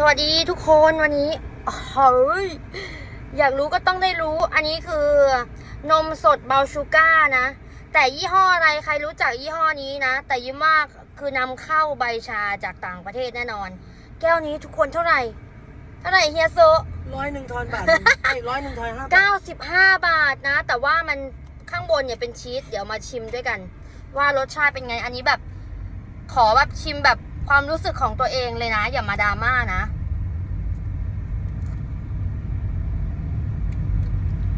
สวัสดีทุกคนวันนี้เฮ้ยอยากรู้ก็ต้องได้รู้ อันนี้คือนมสดเบาชูก้านะ แต่ยี่ห้ออะไรใครรู้จักยี่ห้อนี้นะ แต่ยิ้มว่าคือนำเข้าใบชาจากต่างประเทศแน่นอน แก้วนี้ทุกคนเท่าไหร่ เท่าไหร่เฮียโซร้อยหนึ่งทอนบาทหนึ่งไอ้ร้อยหนึ่งทอนห้าบาท95บาทนะ แต่ว่ามันข้างบนเนี่ยเป็นชีสเดี๋ยวมาชิมด้วยกัน ว่ารสชาติเป็นไงอันนี้แบบ ขอแบบชิมแบบ ความรู้สึกของตัวเองเลยนะ อย่ามาดราม่านะ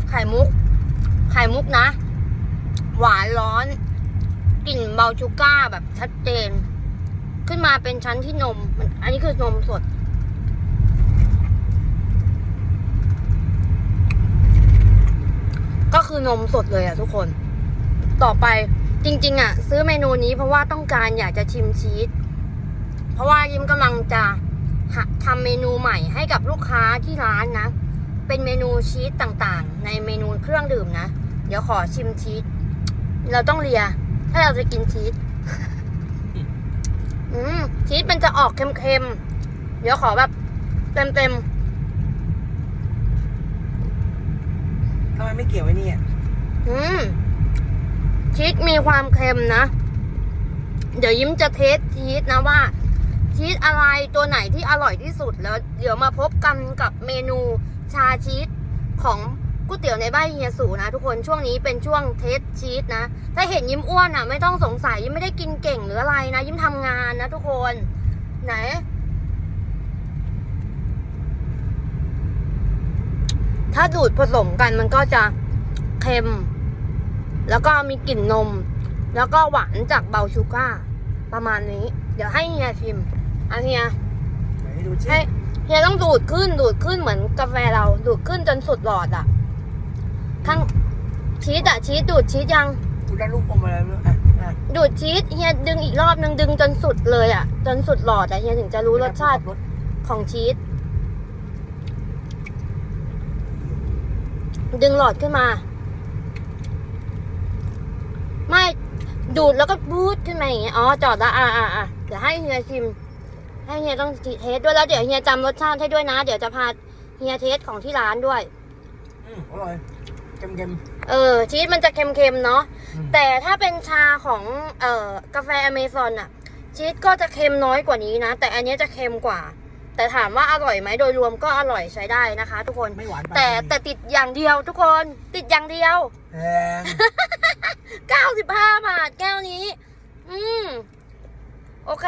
ไข่มุก ไข่มุกนะ หวานร้อนกลิ่นเบาชูก้าแบบชัดเจน ขึ้นมาเป็นชั้นที่นมมันอันนี้คือนมสดก็คือนมสดเลยอะทุกคน ต่อไปจริง ๆอะซื้อเมนูนี้เพราะว่าต้องการอยากจะชิมชีส เพราะว่ายิ้มกำลังจะหาทำเมนูใหม่ให้กับลูกค้าที่ร้านนะ เป็นเมนูชีสต่างๆ ในเมนูเครื่องดื่มนะ เดี๋ยวขอชิมชีสเราต้องเลีย ถ้าเราจะกินชีสอืมชีสมันจะออกเค็มๆ เดี๋ยวขอแบบเต็มๆทำไมไม่เกี่ยวไว้นี่อะอืมชีสมีความเค็มนะ เดี๋ยวยิ้มจะเทสชีสนะว่า ชีสอะไรตัวไหนที่อร่อยที่สุดแล้ว เดี๋ยวมาพบกันกับเมนูชาชีสของก๋วยเตี๋ยวในบ้านเฮียสูนะ ทุกคนช่วงนี้เป็นช่วงเทสชีสนะ ถ้าเห็นยิ้มอ้วนอะ ไม่ต้องสงสัยยิ้มไม่ได้กินเก่งหรืออะไรนะ ยิ้มทำงานนะทุกคนไหนถ้าดูดผสมกันมันก็จะเค็ม แล้วก็มีกลิ่นนม แล้วก็หวานจากเบาชูก้า ประมาณนี้ เดี๋ยวให้เฮียชิม อะเฮียไหนดูชิให้เฮียต้องดูดขึ้นดูดขึ้นเหมือนกาแฟเรา ดูดขึ้นจนสุดหลอดอะข้างชีสอะชีสดูดชีสยังกูได้ลูกอมอะไรไม่รู้อะอะดูดชีสเฮียดึงอีกรอบนึงดึงจนสุดเลยอะ จนสุดหลอดอะเฮียถึงจะรู้รสชาติรสของชีสดึงหลอดขึ้นมา ไม่ดูดแล้วก็บูดขึ้นมาอย่างเงี้ยอ๋อจอดละอ่าอ่าอ่าเดี๋ยวให้เฮียชิม ให้เฮียต้องเทสด้วยแล้วเดี๋ยวเฮียจำรสชาติให้ด้วยนะ เดี๋ยวจะพาเฮียเทสของที่ร้านด้วย อืมอร่อยเค็มเออชีสมันจะเค็มๆเนาะๆอืมแต่ถ้าเป็นชาของเอ่อกาแฟอเมซอนอะชีสก็จะเค็มน้อยกว่านี้นะ แต่อันเนี้ยจะเค็มกว่า แต่ถามว่าอร่อยไหมโดยรวมก็อร่อยใช้ได้นะคะ ทุกคน ไม่หวานไปแต่แต่ติดอย่างเดียวทุกคนติดอย่างเดียว แพง 95 บาทแก้วนี้ อืม โอเค